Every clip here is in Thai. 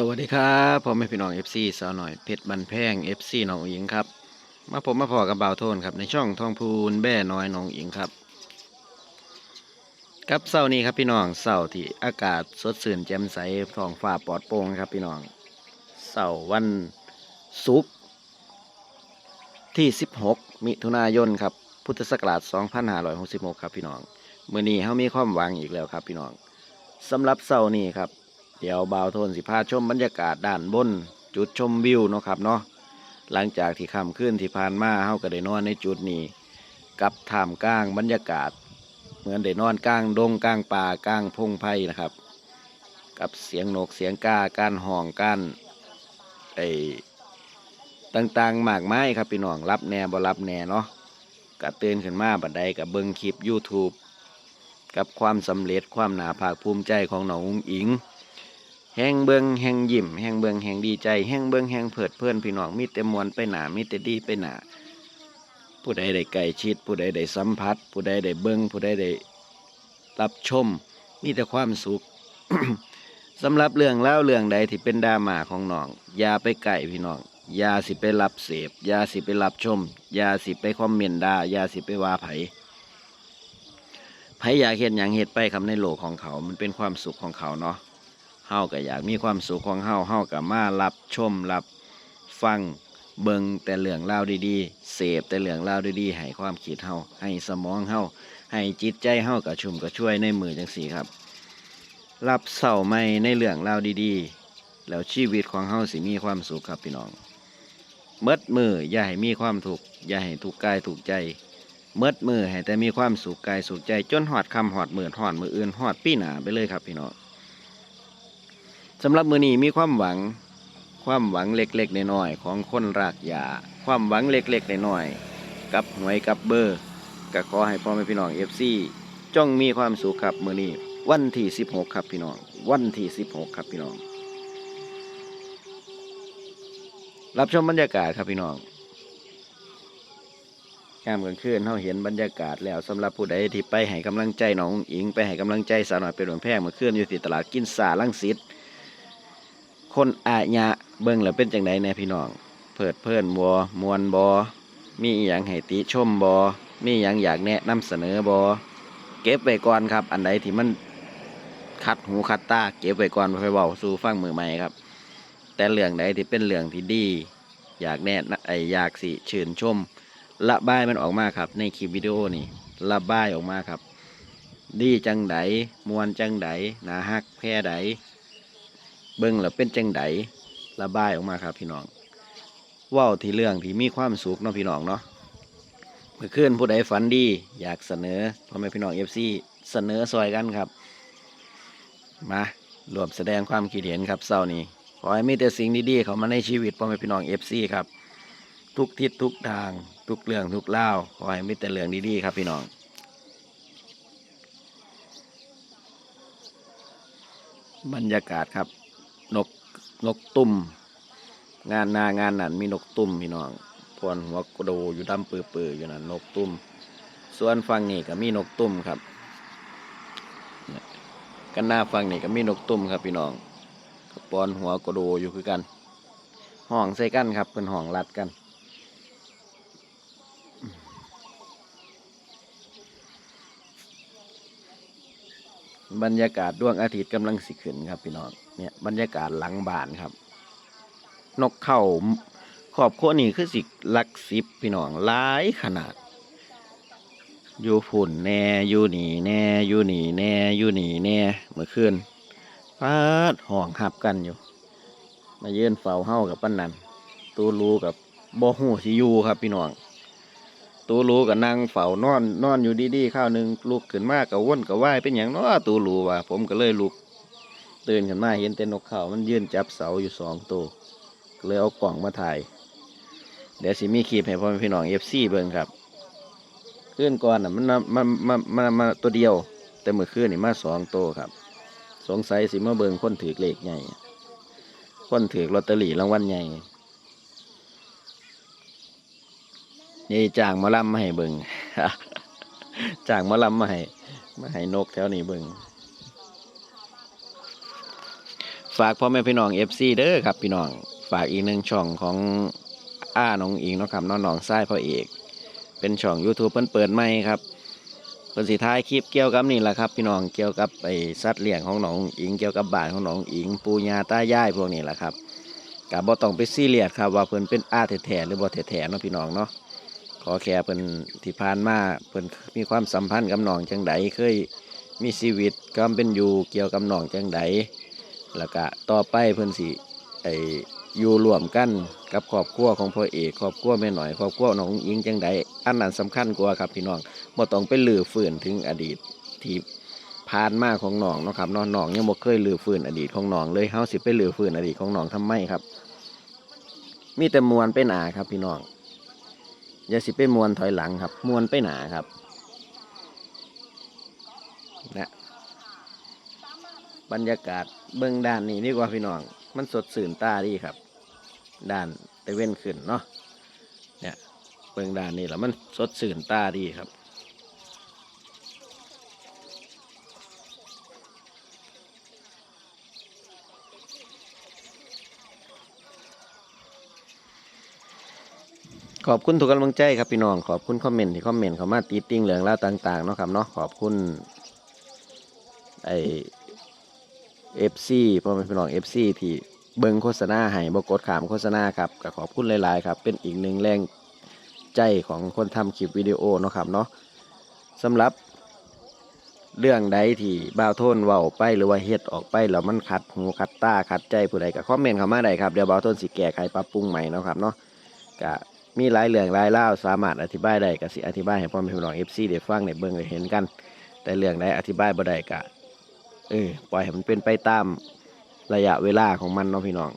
สวัสดีครับผมเป็นพี่น้อง FC สาวหน่อยเพชรบันแพง FC น้องอิงครับ มาผมมาพอกับบ่าวโทนครับในช่องทองพูนแบ่น้อยหนองอิงครับครับเสาร์นี้ครับพี่น้องเสาร์ที่อากาศสดชื่นแจ่มใสท้องฟ้าปลอดโปร่งครับพี่น้องเสาร์วันศุกร์ที่ 16 มิถุนายนครับพุทธศักราช 2566 ครับพี่น้องมื้อนี้เฮามีความหวังอีกแล้วครับพี่น้องสำหรับเสาร์นี้ครับ เดี๋ยวบ่าวโทนสิพาชมบรรยากาศด้านบน จุดชมวิวเนาะครับเนาะหลังจากที่ค่ำขึ้นที่ผ่านมาเฮาก็ได้นอนในจุดนี้ กับท่ามกลางบรรยากาศ เหมือนได้นอนกลางดงกลางป่ากลางพงไพ่นะครับ กับเสียงนกเสียงกาการห้องการไอต่างๆมากมายครับพี่น้องรับแน่บ่รับแน่เนาะก็ตื่นขึ้นมาบัดใดกับเบิ่งคลิป YouTube กับความสำเร็จความหนาภาคภูมิใจของหนองอุ๋งอิง แห่งเบิงแห่งยิ้มแห่งเบิงแห่งดีใจแห่งเบิงแห่งเพิดเพลินพี่น้องมีแต่มวลไปหนามีแต่ดีไปหนาผู้ใดได้ใกล้ชิด ผู้ใดได้สัมผัส ผู้ใดได้เบิงผู้ใดได้รับชม มีแต่ความสุขสำหรับเรื่องเล่าเรื่องใดที่เป็นดราม่าของน้องอย่าไปไก่พี่น้องอย่าสิไปรับเสพอย่าสิไปรับชมอย่าสิไปคอมเมนต์ด่าอย่าสิไปว่าไผไผอยากเห็นอย่างเห็ดไปคำในโลกของเขา มันเป็นความสุขของเขาเนาะ เฮาก็อยากมีความสุขของเฮาเฮาก็มารับชมรับฟังเบิงแต่เรื่องราดีๆ เสพแต่เรื่องราดีๆ ให้ความคิดเฮาให้สมองเฮาให้จิตใจเฮากระชุ่มกระช่วยในมือจังสีครับ รับเศร้าไม่ในเรื่องราดีๆ แล้วชีวิตของเฮาสิมีความสุขครับพี่น้องเมดมืออย่าให้มีความทุกอย่าให้ทุกกายทุกใจเมดมือให้แต่มีความสุขกายสุขใจจนหอดคำหอดมือหอดมืออื่นหอดปีหนาไปเลยครับพี่น้อง สำหรับมือนี้มีความหวัง ความหวังเล็กๆน้อยๆของคนรากหญ้าความหวังเล็กๆน้อยๆกับหวยกับเบอร์ก็ขอให้พ่อแม่พี่น้องเอฟซีจ้องมีความสุขครับมือนี้ วันที่16ครับพี่น้อง วันที่16ครับพี่น้อง รับชมบรรยากาศครับพี่น้องยามกลางคืนเราเห็นบรรยากาศแล้วสำหรับผู้ใดที่ไปให้กำลังใจน้องอิง ไปให้กำลังใจสาวหน่อยเป็นหลวงแพงเมื่อคืนอยู่ที่ตลาดกินสาลังสิต คนอาญะเบิ่งแล้วเป็นจังไดแน่พี่น้องเพิดเพิ่นบอมวนบอมีอย่างให้ติชมบอมีอย่างอยากแนะนำเสนอบอเก็บไว้ก่อนครับ อันใดที่มันคัดหูคัดตาเก็บไว้ก่อนค่อยเว้าสู่ฟังมือใหม่ครับ แต่เรื่องใดที่เป็นเรื่องที่ดี อยากแนะนไออยากสิชื่นชมระบายมันออกมาครับ ในคลิปวิดีโอนี่ระบายออกมาครับ ดีจังไดมวนจังไดนาฮักแพ้ใด เบิ่งแล้วเป็นจังไดระบายออกมาครับพี่น้องว้าที่เรื่องที่มีความสุขเนาะพี่น้องเนาะเมื่อคืนผู้ใดฝันดี อยากเสนอพ่อแม่พี่น้องเอฟซีเสนอซอยกันครับ มารวมแสดงความคิดเห็นครับเศร้านี้ขอให้มีแต่สิ่งดีๆเข้ามาในชีวิตพ่อแม่พี่น้องเอฟซีครับ ทุกทิศทุกทาง ทุกเรื่องทุกเล่าขอให้มีแต่เรื่องดีๆครับพี่น้องบรรยากาศครับ นกนกตุ่มงานนางานนั่นมีนกตุ่มพี่น้องพวนหัวกระโดอยู่ดำปื้อๆอยู่นั่นนกตุ่มส่วนฟังนี่ก็มีนกตุ่มครับกันหน้าฟังนี่ก็มีนกตุ่มครับพี่น้องปอนหัวกระโดอยู่คือกัน ห้องใส่กันครับเป็นห้องรัดกัน บรรยากาศดวงอาทิตย์กำลังสิขึ้นครับพี่น้องเนี่ยบรรยากาศหลังบ้านครับ นกเข้าขอบโครัวนี่คือสิลักสิบพี่น้องหลายขนาด อยู่ฝุ่นแน่อยู่หนีแน่อยู่หนีแน่อยู่หนีแน่เมื่อคืนพาดห้องหับกันอยู่ มาเยือนเฝ้าเฮากับปั้นนันตูรูกับบ่หูสิยูครับพี่น้อง ตูรูกับนั่งเฝ้านอนนอนอยู่ดีๆข้าวหนึ่งลุกขึ้นมากับว่นกับว่ายเป็นอย่างน้อตูรูว่ะผมก็เลยลุกตื่นขึ้นมาเห็นแต่นกเขามันยืนจับเสาอยู่สองตัวเลยเอากล่องมาถ่าย เดี๋ยวสิมีคลิปให้พ่อพี่น้องเอฟซีเบิ่งครับขึ้นก่อนอะมันมามามามามาตัวเดียว แต่เมื่อคืนนี่มาสองตัวครับ สงสัยสิมาเบิ่งคนถือเลขใหญ่คนถือลอตเตอรี่รางวัลใหญ่ นี่จ้างมาลำมาให้เบิงจ้างมาลำมาให้มาให้นกแถวนี้เบิงฝากพ่อแม่พี่น้อง FC เด้อครับพี่น้องฝากอีกหนึ่งช่องของอ้าน้องอิงนะครับน้องน้องทรายพ่อเอก เป็นช่อง YouTube เพิ่นเปิดใหม่ครับเพิ่นสิท้ายคลิปเกี่ยวกับนี่แหละครับ พี่น้องเกี่ยวกับไอสัตว์เลี้ยงของน้องอิงเกี่ยวกับบ้านของน้องอิง ปู่ย่าตายายพวกนี้แหละครับก็บ่ต้องไปซีเรียสครับว่าเพิ่นเป็นอาแท้ๆหรือบ่แท้ๆเนาะพี่น้องเนาะ อแค่เพิ่นที่ผ่านมาเพิ่นมีความสัมพันธ์กับน้องจังใดเคยมีชีวิตความเป็นอยู่เกี่ยวกับน้องจังใดแล้วก็ต่อไปเพิ่นสิไออยู่รวมกันกับครอบครัวของพ่อเอกครอบครัวแม่หน่อยครอบครัวน้องอิงจังใดอันนั้นสำคัญกว่าครับพี่น้องบ่ต้องไปลือฟื้นถึงอดีตที่ผ่านมาของน้องเนาะครับน้องน้องยังบ่เคยลือฟื้นอดีตของน้องเลยเฮาสิไปลือฟื้นอดีตของน้องทำไมครับ มีแต่มวนไปหนอาครับพี่น้อง อย่าสิไปมวนถอยหลังครับ มวนไปหนาครับนะบรรยากาศเบื้องด้านนี้ดีกว่าพี่น้อง มันสดสื่นตาดีครับ ด้านตะเว้นขึ้นเนาะเนี่ยเบื้องด้านนี้แล้วมันสดสื่นตาดีครับ ขอบคุณทุกกำลังใจครับพี่น้อง ขอบคุณคอมเมนต์ที่คอมเมนต์เข้ามาตีติ้งเรื่องราวต่างๆเนาะครับเนาะขอบคุณไอเอฟซีพ่อแม่พี่น้องเอฟซีที่เบิ่งโฆษณาให้บกดขามโฆษณาครับก็ขอบคุณหลาย ๆ ครับ เป็นอีกหนึ่งแรงใจของคนทำคลิปวิดีโอเนาะครับเนาะสำหรับ เรื่องใดที่บ่าวโทนเว้าไปหรือว่าเฮ็ดออกไปแล้วมันขัดหูขัดตาขัดใจผู้ใดก็คอมเมนต์เข้ามาได้ครับเดี๋ยวบ่าวโทนสิแก้ไขปรับปรุงใหม่เนาะครับเนาะก็ มีหลายเรื่องหลายเล่าสามารถอธิบายได้ก็สิอธิบายให้พ่อแม่พี่น้อง FC ได้ฟังได้เบิ่งได้เห็นกัน แต่เรื่องใดอธิบายบ่ได้ก็เออปล่อยให้มันเป็นไปตามระยะเวลาของมันเนาะพี่น้อง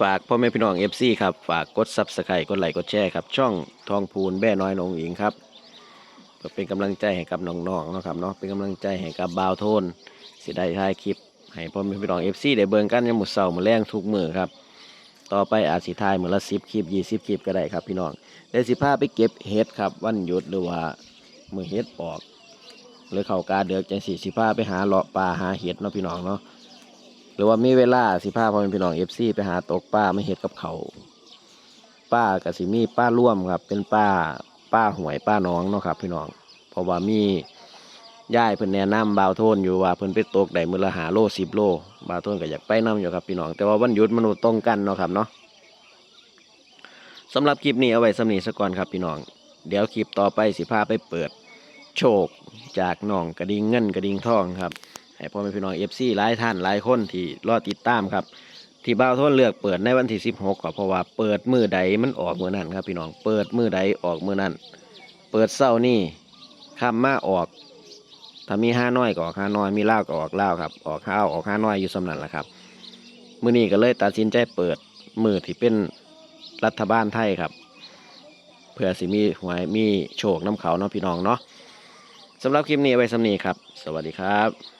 ฝากพ่อแม่พี่น้อง FC ครับ ฝากกด Subscribe กดไลค์กดแชร์ครับช่องทองพูนแบ่น้อยนงอิงครับเป็นกำลังใจให้กับน้องๆเนาะครับเนาะเป็นกำลังใจให้กับบาวโทนสิได้ถ่ายคลิปให้พ่อแม่พี่น้อง FC ได้เบิ่งกันยามมื้อเช้ามื้อแลงทุกมื้อครับ ต่อไปอาจสิทายมือละสิบคลิปยี่สิบคลิปก็ได้ครับพี่น้องเดี๋ยวสิพาไปเก็บเห็ดครับ วันหยุดหรือว่ามือเห็ดออก หรือเข่ากาเดือกจังสีสิพาไปหาเลาะปลาหาเห็ดเนาะพี่น้องเนาะหรือว่ามีเวลาสิพาพ่อแม่พี่น้องเอฟซีไปหาตกปลาไม่เห็ดกับเขาป้ากับสิมีป้าร่วมครับ เป็นป้าป้าหวยป้าน้องเนาะครับ พี่น้องเพราะว่ามี ย่ายเพิ่นแนะนำบาวโทนอยู่ว่าเพิ่นไปตกได้มือละหาโลสิบโลบาวโทนก็อยากไปนํอยู่ครับพี่น้อง แต่ว่าวันหยุดมันบ่ตรงกันเนาะครับเนาะสำหรับคลิปนี้เอาไว้สำนีสก่อนครับพี่น้อง เดี๋ยวคลิปต่อไปสิพาไปเปิด โชคจากน้องกระดิ่งเงินกระดิ่งทองครับให้พ่อแม่พี่น้องเอฟซีหลายท่านหลายคนที่รอติดตามครับ ที่บ้าวโทนเลือกเปิดในวันที่ 16ก็เพราะว่าเปิดมือใดมันออกมือนั้นครับพี่น้องเปิดมือใดออกมือนั้น เปิดเศร้านี่คำมาออก ถ้ามีห้าน้อยก็ออกห้าน้อยมีเล่าก็ออกเล่าครับ ออกข้าวออกห้าน้อยอยู่สำนันแหละครับมือนี้ก็เลยตัดสินใจเปิดมือที่เป็นรัฐบาลไทยครับ เพื่อสิมีหวยมีโชคน้ำเขาเนาะพี่น้องเนาะสำหรับคลิปนี้ไว้สำนีครับ สวัสดีครับ